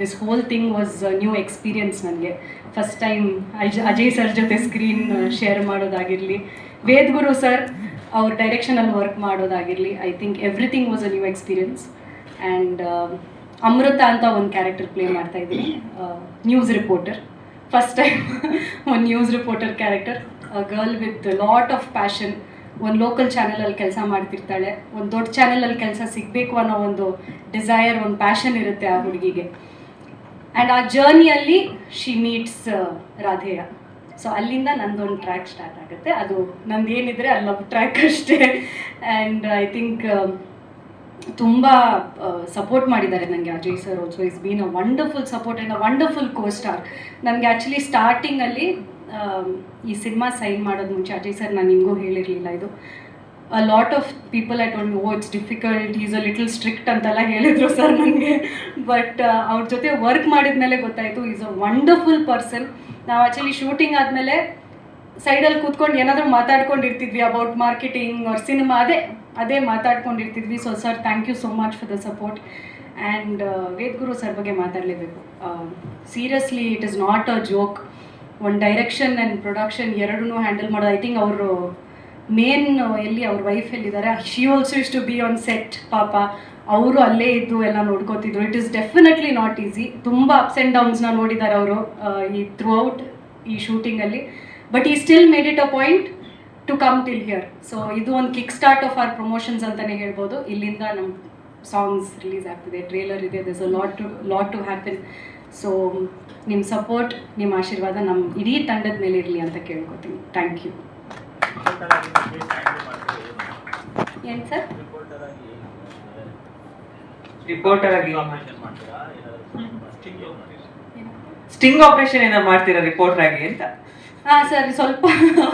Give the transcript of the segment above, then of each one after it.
This whole thing was new experience ನನಗೆ. First time Ajay sir ಜೊತೆ screen share ಮಾಡೋದಾಗಿರಲಿ. Vedguru sir ಅವ್ರ ಡೈರೆಕ್ಷನಲ್ಲಿ work ಮಾಡೋದಾಗಿರಲಿ. I think everything was a new experience and Amrutha ಅಂತ ಒಂದು character play ಮಾಡ್ತಾ ಇದ್ದೀನಿ. ನ್ಯೂಸ್ ರಿಪೋರ್ಟರ್ ಫಸ್ಟ್ ಟೈಮ್ ಒಂದು news reporter character girl with lot of passion ಒಂದು ಲೋಕಲ್ ಚಾನಲಲ್ಲಿ ಕೆಲಸ ಮಾಡ್ತಿರ್ತಾಳೆ. ಒಂದು ದೊಡ್ಡ ಚಾನಲಲ್ಲಿ ಕೆಲಸ ಸಿಗಬೇಕು ಅನ್ನೋ ಒಂದು ಡಿಸೈರ್ ಒಂದು ಪ್ಯಾಷನ್ ಇರುತ್ತೆ ಆ ಹುಡುಗಿಗೆ. ಆ್ಯಂಡ್ ಆ ಜರ್ನಿಯಲ್ಲಿ ಶಿ ಮೀಟ್ಸ್ ರಾಧೇಯ ಸೊ ಅಲ್ಲಿಂದ ನಂದೊಂದು ಟ್ರ್ಯಾಕ್ ಸ್ಟಾರ್ಟ್ ಆಗುತ್ತೆ. ಅದು ನಂದು ಏನಿದ್ರೆ ಅಲ್ಲಿ ಲವ್ ಟ್ರ್ಯಾಕ್ ಅಷ್ಟೇ ಆ್ಯಂಡ್ ಐ ಥಿಂಕ್ ತುಂಬ ಸಪೋರ್ಟ್ ಮಾಡಿದ್ದಾರೆ ನನಗೆ Ajay sir also is been a wonderful support and a wonderful co star ನನಗೆ ಆ್ಯಕ್ಚುಲಿ ಸ್ಟಾರ್ಟಿಂಗಲ್ಲಿ ಈ ಸಿನಿಮಾ ಸೈನ್ ಮಾಡೋದು ಮುಂಚೆ ಅಜಯ್ ಸರ್ ನಾನು ನಿಮಗೂ ಹೇಳಿರಲಿಲ್ಲ ಇದು. A lot of people I told oh it's difficult is a little strict ಅಂತೆಲ್ಲ ಹೇಳಿದರು ಸರ್ ನನಗೆ ಬಟ್ ಅವ್ರ ಜೊತೆ ವರ್ಕ್ ಮಾಡಿದ ಮೇಲೆ ಗೊತ್ತಾಯಿತು ಈಸ್ ಅ ವಂಡರ್ಫುಲ್ ಪರ್ಸನ್ ನಾವು ಆ್ಯಕ್ಚುಲಿ ಶೂಟಿಂಗ್ ಆದಮೇಲೆ ಸೈಡಲ್ಲಿ ಕೂತ್ಕೊಂಡು ಏನಾದರೂ ಮಾತಾಡ್ಕೊಂಡಿರ್ತಿದ್ವಿ ಅಬೌಟ್ ಮಾರ್ಕೆಟಿಂಗ್ ಅವ್ರ ಸಿನಿಮಾ ಅದೇ ಅದೇ ಮಾತಾಡ್ಕೊಂಡಿರ್ತಿದ್ವಿ. So sir thank you so much for the support and Vedguru sir ಬಗ್ಗೆ ಮಾತಾಡಲೇಬೇಕು. Seriously it is not a joke ಒಂದು ಡೈರೆಕ್ಷನ್ ಆ್ಯಂಡ್ ಪ್ರೊಡಕ್ಷನ್ ಎರಡನ್ನೂ ಹ್ಯಾಂಡಲ್ ಮಾಡೋದು ಐ ಥಿಂಕ್ ಅವರು ಮೇನ್ ಎಲ್ಲಿ ಅವ್ರ ವೈಫ್ ಎಲ್ಲಿದ್ದಾರೆ she also is to be on set ಪಾಪ. ಅವರು ಅಲ್ಲೇ ಇದ್ದು ಎಲ್ಲ ನೋಡ್ಕೋತಿದ್ರು. It is definitely not easy ತುಂಬ ಅಪ್ಸ್ ಆ್ಯಂಡ್ ಡೌನ್ಸ್ನ ನೋಡಿದ್ದಾರೆ ಅವರು ಈ ಥ್ರೂ ಔಟ್ ಈ ಶೂಟಿಂಗಲ್ಲಿ but he still made it a point to come till here so ಇದು ಒಂದು kick start off our promotions ಅಂತಲೇ ಹೇಳ್ಬೋದು. ಇಲ್ಲಿಂದ ನಮ್ಮ ಸಾಂಗ್ಸ್ ರಿಲೀಸ್ ಆಗ್ತಿದೆ. ಟ್ರೇಲರ್ ಇದೆ. This a lot to lot to happen so ನಿಮ್ಮ ಸಪೋರ್ಟ್ ನಿಮ್ಮ ಆಶೀರ್ವಾದ ನಮ್ಮ ಇಡೀ ತಂಡದ ಮೇಲೆ ಇರಲಿ ಅಂತ ಕೇಳ್ಕೊತೀನಿ. ಥ್ಯಾಂಕ್ ಯು ಏನು ಸರ್? ರಿಪೋರ್ಟರ್ ಆಗಿ ಸ್ಟಿಂಗ್ ಆಪರೇಷನ್ ಏನೋ ಮಾಡ್ತೀರಾ ರಿಪೋರ್ಟರ್ ಆಗಿ ಅಂತ? ಹಾ ಸರ್ ಸ್ವಲ್ಪ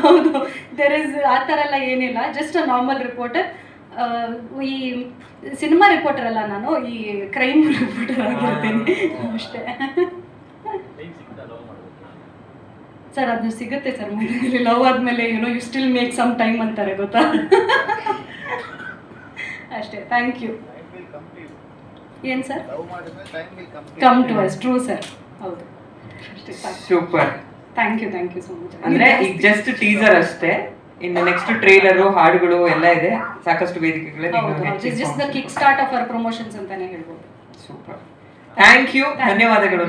ಹೌದು. ದೇರ್ ಇಸ್ ಆ ಥರ ಎಲ್ಲ ಏನಿಲ್ಲ. ಜಸ್ಟ್ ಅ ನಾರ್ಮಲ್ ರಿಪೋರ್ಟರ್ ಈ ಸಿನಿಮಾ ರಿಪೋರ್ಟರ್ ಅಲ್ಲ ನಾನು. ಈ ಕ್ರೈಮ್ ರಿಪೋರ್ಟರ್ ಆಗಿರ್ತೀನಿ. ಅಷ್ಟೇ. ಸರ್ ಅದು ಸಿಗುತ್ತೆ ಸರ್ ಮನೆಯಲ್ಲಿ ಲವ್ ಆದಮೇಲೆ ಏನೋ you still make some time ಅಂತಾರೆ ಗೊತ್ತಾ? ಅಷ್ಟೇ ಥ್ಯಾಂಕ್ ಯು ಏನ್ sir? Come to us true sir ಹೌದು. Super thank you thank you so much ಅಂದ್ರೆ ಈಗ ಜಸ್ಟ್ ಟೀಸರ್ ಅಷ್ಟೇ. ಇನ್ನು ನೆಕ್ಸ್ಟ್ ಟ್ರೈಲರು ಹಾಡುಗಳು ಎಲ್ಲ ಇದೆ. ಸಾಕಷ್ಟು ವೇದಿಕೆಗಳಲ್ಲಿ just the kick start off our promotions ಅಂತಾನೆ ಹೇಳ್ಬೋದು. ಸೂಪರ್ ಥ್ಯಾಂಕ್ ಯು ಧನ್ಯವಾದಗಳು